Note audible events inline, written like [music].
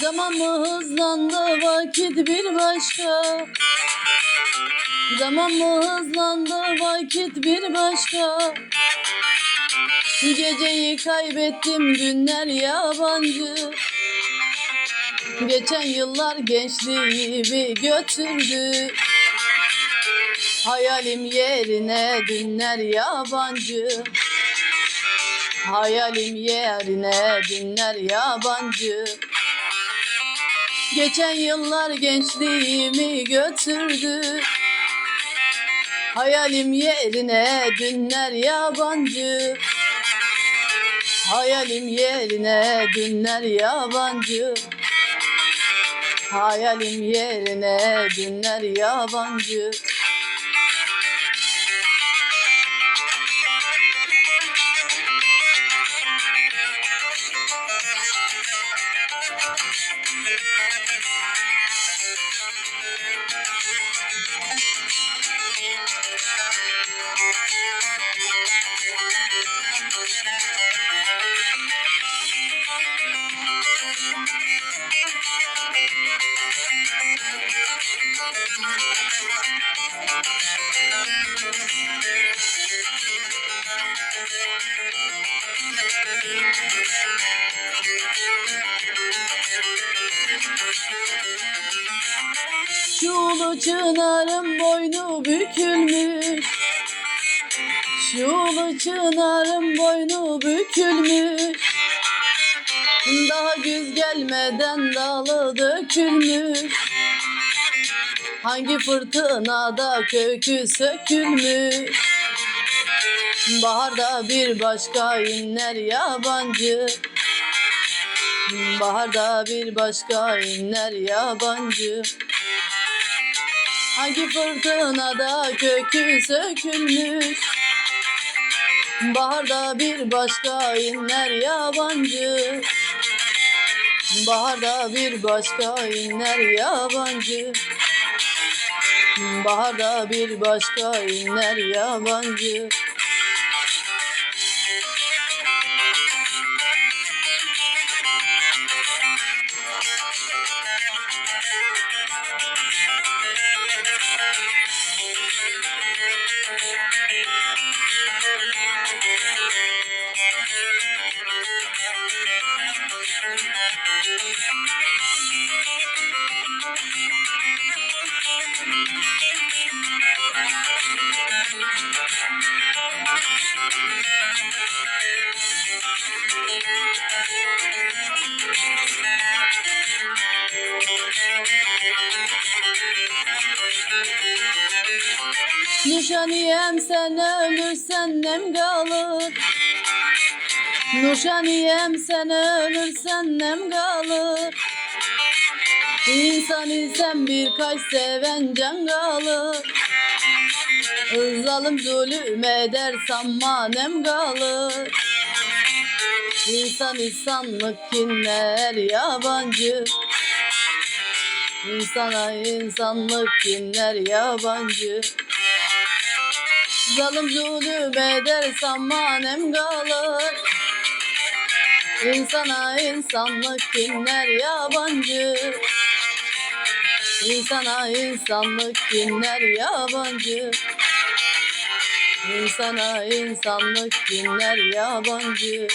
Zaman mı hızlandı vakit bir başka. Zaman mı hızlandı vakit bir başka. Geceyi kaybettim günler yabancı Geçen yıllar gençliğimi götürdü. Hayalim yerine dünler yabancı. Hayalim yerine dünler yabancı. Geçen yıllar gençliğimi götürdü. Hayalim yerine dünler yabancı. Hayalim yerine dünler yabancı Hayalim yerine dünler yabancı. Şu [laughs] ulu çınarın boynu bükülmüş. Şu ulu çınarın boynu bükülmüş. Daha güz gelmeden dalı dökülmüş Hangi fırtınada kökü sökülmüş? Baharda bir başka inler yabancı. Baharda bir başka inler yabancı. Hangi fırtınada kökü sökülmüş? Baharda bir başka inler yabancı. Baharda bir başka inler yabancı Baharda bir başka inler yabancı Nuşaniyem sen ölürsen nem kalır. Nuşaniyem sen ölürsen nem kalır. İnsan isen birkaç seven can kalır Zalim zulüm eder sanma nem kalır. İnsan insanlık kinler yabancı? İnsana insanlık kinler yabancı? Zalim zulüm eder sanmanem kalır. İnsana insanlık kinler yabancı? İnsana insanlık kinler yabancı İnsana insanlık kinler yabancı